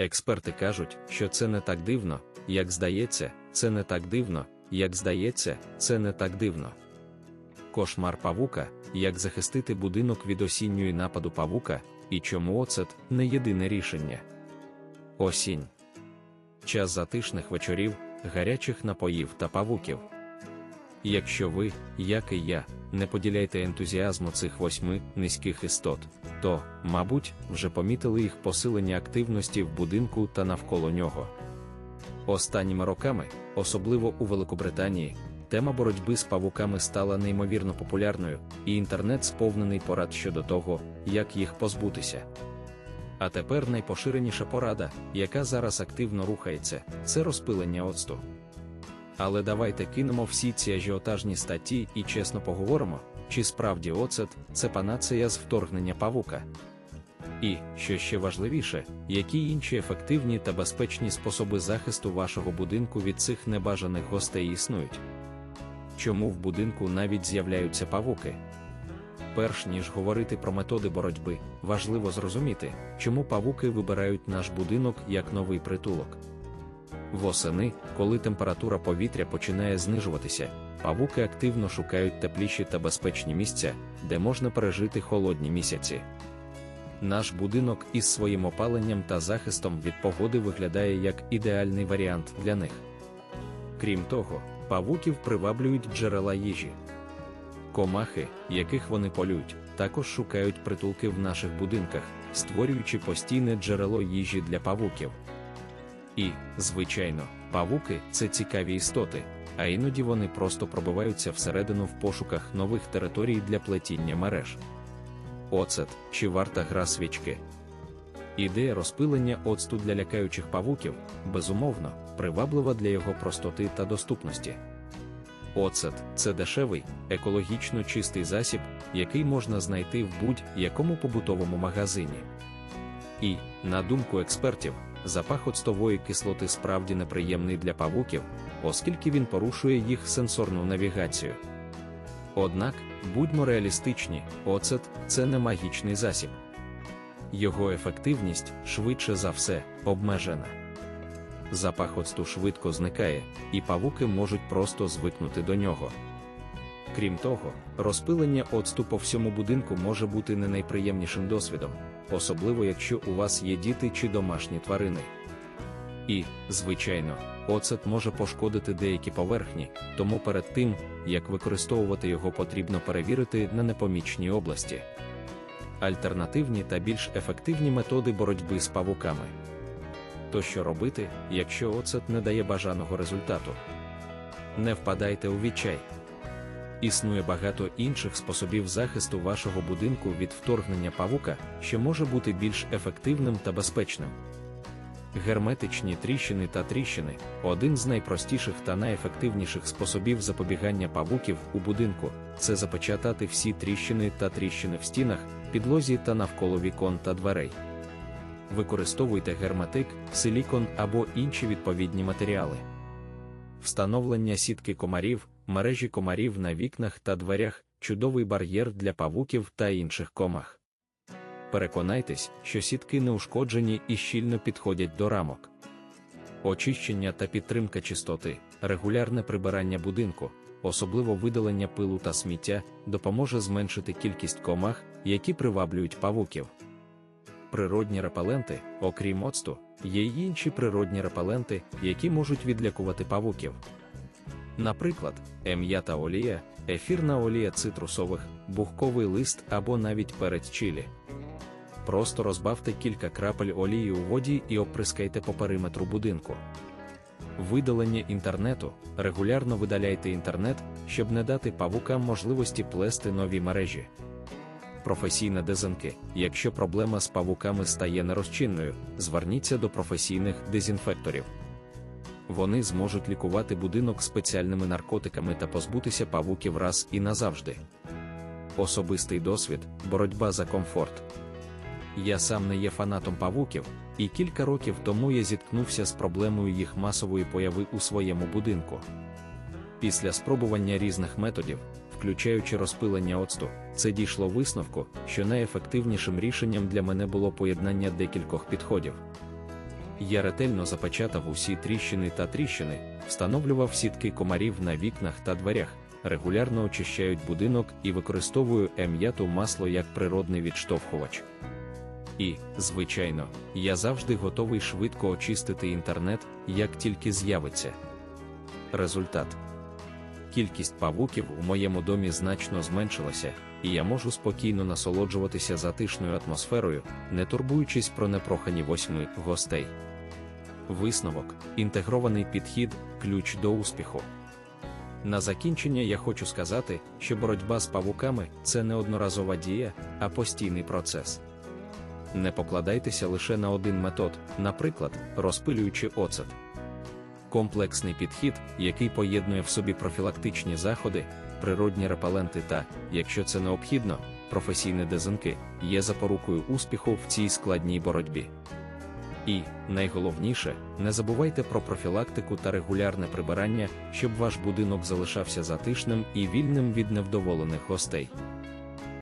Експерти кажуть, що це не так дивно, як здається, це не так дивно, як здається, це не так дивно. Кошмар павука, як захистити будинок від осінньої нападу павука, і чому оцет не єдине рішення. Осінь. Час затишних вечорів, гарячих напоїв та павуків. Якщо ви, як і я, не поділяєте ентузіазму цих восьми низьких істот, то, мабуть, вже помітили їх посилення активності в будинку та навколо нього. Останніми роками, особливо у Великобританії, тема боротьби з павуками стала неймовірно популярною, і інтернет сповнений порад щодо того, як їх позбутися. А тепер найпоширеніша порада, яка зараз активно рухається, це розпилення оцту. Але давайте кинемо всі ці ажіотажні статті і чесно поговоримо, чи справді оцет це панацея з вторгнення павука. І, що ще важливіше, які інші ефективні та безпечні способи захисту вашого будинку від цих небажаних гостей існують. Чому в будинку навіть з'являються павуки? Перш ніж говорити про методи боротьби, важливо зрозуміти, чому павуки вибирають наш будинок як новий притулок. Восени, коли температура повітря починає знижуватися, павуки активно шукають тепліші та безпечні місця, де можна пережити холодні місяці. Наш будинок із своїм опаленням та захистом від погоди виглядає як ідеальний варіант для них. Крім того, павуків приваблюють джерела їжі. Комахи, яких вони полюють, також шукають притулки в наших будинках, створюючи постійне джерело їжі для павуків. І, звичайно, павуки це цікаві істоти, а іноді вони просто пробиваються всередину в пошуках нових територій для плетіння мереж. Оцет чи варта гра свічки. Ідея розпилення оцту для лякаючих павуків, безумовно, приваблива для його простоти та доступності. Оцет це дешевий, екологічно чистий засіб, який можна знайти в будь-якому побутовому магазині. І, на думку експертів, запах оцтової кислоти справді неприємний для павуків, оскільки він порушує їх сенсорну навігацію. Однак, будьмо реалістичні, оцет це не магічний засіб. Його ефективність, швидше за все, обмежена. Запах оцту швидко зникає, і павуки можуть просто звикнути до нього. Крім того, розпилення оцту по всьому будинку може бути не найприємнішим досвідом, особливо якщо у вас є діти чи домашні тварини. І, звичайно, оцет може пошкодити деякі поверхні, тому перед тим, як використовувати його потрібно перевірити на непомічній області. Альтернативні та більш ефективні методи боротьби з павуками. То що робити, якщо оцет не дає бажаного результату? Не впадайте у відчай. Існує багато інших способів захисту вашого будинку від вторгнення павука, що може бути більш ефективним та безпечним. Герметичні тріщини та тріщини один з найпростіших та найефективніших способів запобігання павуків у будинку це запечатати всі тріщини та тріщини в стінах, підлозі та навколо вікон та дверей. Використовуйте герметик, силікон або інші відповідні матеріали. Встановлення сітки комарів, мережі комарів на вікнах та дверях чудовий бар'єр для павуків та інших комах. Переконайтесь, що сітки не ушкоджені і щільно підходять до рамок. Очищення та підтримка чистоти, регулярне прибирання будинку, особливо видалення пилу та сміття, допоможе зменшити кількість комах, які приваблюють павуків. Природні репеленти, окрім оцту, є й інші природні репеленти, які можуть відлякувати павуків. Наприклад, ем'ята олія, ефірна олія цитрусових, бухковий лист або навіть перець чилі. Просто розбавте кілька крапель олії у воді і оприскайте по периметру будинку. Видалення інтернету. Регулярно видаляйте інтернет, щоб не дати павукам можливості плести нові мережі. Професійна дезинки. Якщо проблема з павуками стає нерозчинною, зверніться до професійних дезінфекторів. Вони зможуть лікувати будинок спеціальними наркотиками та позбутися павуків раз і назавжди. Особистий досвід, боротьба за комфорт. Я сам не є фанатом павуків, і кілька років тому я зіткнувся з проблемою їх масової появи у своєму будинку. Після спробування різних методів, включаючи розпилення оцту, це дійшло висновку, що найефективнішим рішенням для мене було поєднання декількох підходів. Я ретельно запечатав усі тріщини та тріщини, встановлював сітки комарів на вікнах та дверях, регулярно очищають будинок і використовую ем'яту масло як природний відштовхувач. І, звичайно, я завжди готовий швидко очистити інтернет, як тільки з'явиться. Результат кількість павуків у моєму домі значно зменшилася, і я можу спокійно насолоджуватися затишною атмосферою, не турбуючись про непрохані восьми гостей. Висновок інтегрований підхід ключ до успіху. На закінчення я хочу сказати, що боротьба з павуками це не одноразова дія, а постійний процес. Не покладайтеся лише на один метод, наприклад, розпилюючи оцет. Комплексний підхід, який поєднує в собі профілактичні заходи, природні репеленти та, якщо це необхідно, професійні дезинки, є запорукою успіху в цій складній боротьбі. І, найголовніше, не забувайте про профілактику та регулярне прибирання, щоб ваш будинок залишався затишним і вільним від невдоволених гостей.